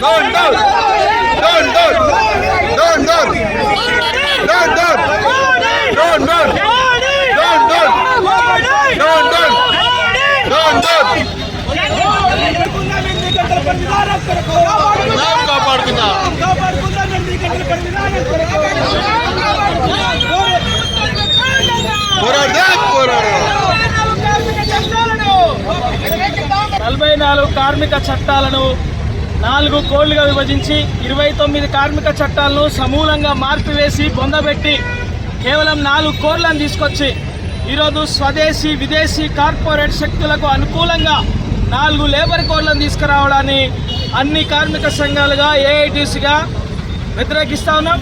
Dön dön! Dön dön! నలభై నాలుగు కార్మిక చట్టాలను నాలుగు కోళ్ళుగా విభజించి ఇరవై తొమ్మిది కార్మిక చట్టాలను సమూలంగా మార్పివేసి బొందబెట్టి కేవలం నాలుగు కోళ్ళను తీసుకొచ్చి ఈరోజు స్వదేశీ విదేశీ కార్పొరేట్ శక్తులకు అనుకూలంగా నాలుగు లేబర్ కోడ్లను తీసుకురావడాన్ని అన్ని కార్మిక సంఘాలుగా ఏఐటీసీగా వ్యతిరేకిస్తా ఉన్నాం.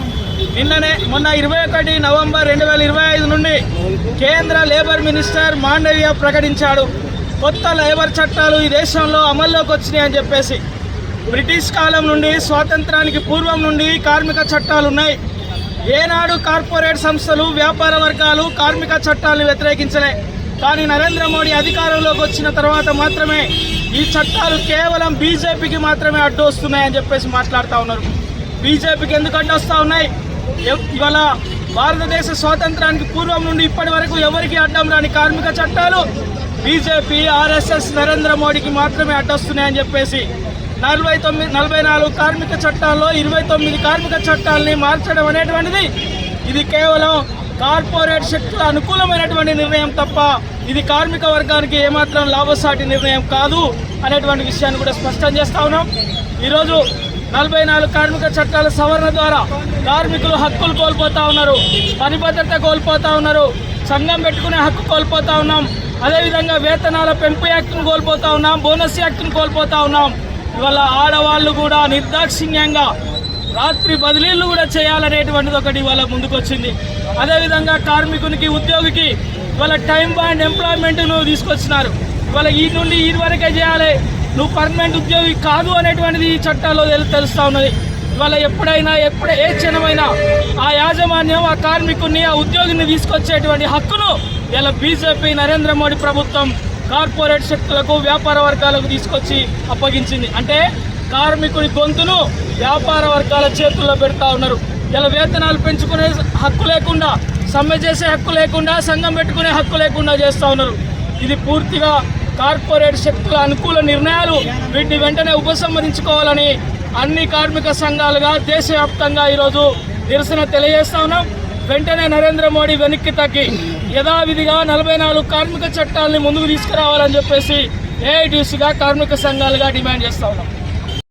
నిన్ననే మొన్న ఇరవై ఒకటి నవంబర్ రెండు వేల ఇరవై ఐదు నుండి కేంద్ర లేబర్ మినిస్టర్ మాండవ్య ప్రకటించాడు. కొత్త లేబర్ చట్టాలు ఈ దేశంలో అమల్లోకి వచ్చినాయి అని చెప్పేసి. బ్రిటిష్ కాలం నుండి స్వాతంత్రానికి పూర్వం నుండి కార్మిక చట్టాలు ఉన్నాయి. ఏనాడు కార్పొరేట్ సంస్థలు వ్యాపార వర్గాలు కార్మిక చట్టాలను వ్యతిరేకించలే. కానీ నరేంద్ర మోడీ అధికారంలోకి వచ్చిన తర్వాత మాత్రమే ఈ చట్టాలు కేవలం బీజేపీకి మాత్రమే అడ్డు వస్తున్నాయని చెప్పేసి మాట్లాడుతూ ఉన్నారు. బీజేపీకి ఎందుకు అడ్డు వస్తూ ఉన్నాయి ఇవాళ భారతదేశ స్వాతంత్రానికి పూర్వం నుండి ఇప్పటి వరకు ఎవరికి అడ్డం రాని కార్మిక చట్టాలు? బీజేపీ ఆర్ఎస్ఎస్ నరేంద్ర మోడీకి మాత్రమే అడ్డొస్తున్నాయని చెప్పేసి నలభై తొమ్మిది నలభై నాలుగు కార్మిక చట్టాల్లో ఇరవై తొమ్మిది కార్మిక చట్టాలని మార్చడం అనేటువంటిది. ఇది కేవలం కార్పొరేట్ శక్తుల అనుకూలమైనటువంటి నిర్ణయం తప్ప ఇది కార్మిక వర్గానికి ఏమాత్రం లాభసాటి నిర్ణయం కాదు అనేటువంటి విషయాన్ని కూడా స్పష్టం చేస్తా ఉన్నాం. ఈరోజు నలభై నాలుగు కార్మిక చట్టాల సవరణ ద్వారా కార్మికులు హక్కులు కోల్పోతా ఉన్నారు పని భద్రత కోల్పోతూ ఉన్నారు సంఘం పెట్టుకునే హక్కు కోల్పోతూ ఉన్నాం అదేవిధంగా వేతనాల పెంపు యాక్ట్ను కోల్పోతా ఉన్నాం బోనస్ యాక్ట్ను కోల్పోతా ఉన్నాం. ఇవాళ ఆడవాళ్ళు కూడా నిర్దాక్షిణ్యంగా రాత్రి బదిలీలు కూడా చేయాలనేటువంటిది ఒకటి ఇవాళ ముందుకొచ్చింది. అదేవిధంగా కార్మికునికి ఉద్యోగికి ఇవాళ టైం బాండ్ ఎంప్లాయ్మెంట్ను తీసుకొచ్చినారు. ఇవాళ ఈ నుండి ఈ వరకే చేయాలి. నువ్వు పర్మనెంట్ ఉద్యోగి కాదు అనేటువంటిది ఈ చట్టాల్లో తెలుస్తూ ఉన్నది. ఇవాళ ఎప్పుడైనా ఎప్పుడ ఏ క్షణమైనా ఆ యాజమాన్యం ఆ కార్మికుని ఆ ఉద్యోగిని తీసుకొచ్చేటువంటి హక్కును ఇలా బీజేపీ నరేంద్ర మోడీ ప్రభుత్వం కార్పొరేట్ శక్తులకు వ్యాపార వర్గాలకు తీసుకొచ్చి అప్పగించింది. అంటే కార్మికుడి గొంతును వ్యాపార వర్గాల చేతుల్లో పెడతా ఉన్నారు. ఇలా వేతనాలు పెంచుకునే హక్కు లేకుండా సమ్మె చేసే హక్కు లేకుండా సంఘం పెట్టుకునే హక్కు లేకుండా చేస్తూ ఉన్నారు. ఇది పూర్తిగా కార్పొరేట్ శక్తుల అనుకూల నిర్ణయాలు వీటిని వెంటనే ఉపసంహరించుకోవాలని అన్ని కార్మిక సంఘాలుగా దేశవ్యాప్తంగా ఈరోజు నిరసన తెలియజేస్తా ఉన్నాం. వెంటనే నరేంద్ర మోడీ వెనక్కి తగ్గి యథావిధిగా నలభై నాలుగు కార్మిక చట్టాలని ముందుకు తీసుకురావాలని చెప్పేసి ఏఐటీసీగా కార్మిక సంఘాలుగా డిమాండ్ చేస్తా ఉన్నాం.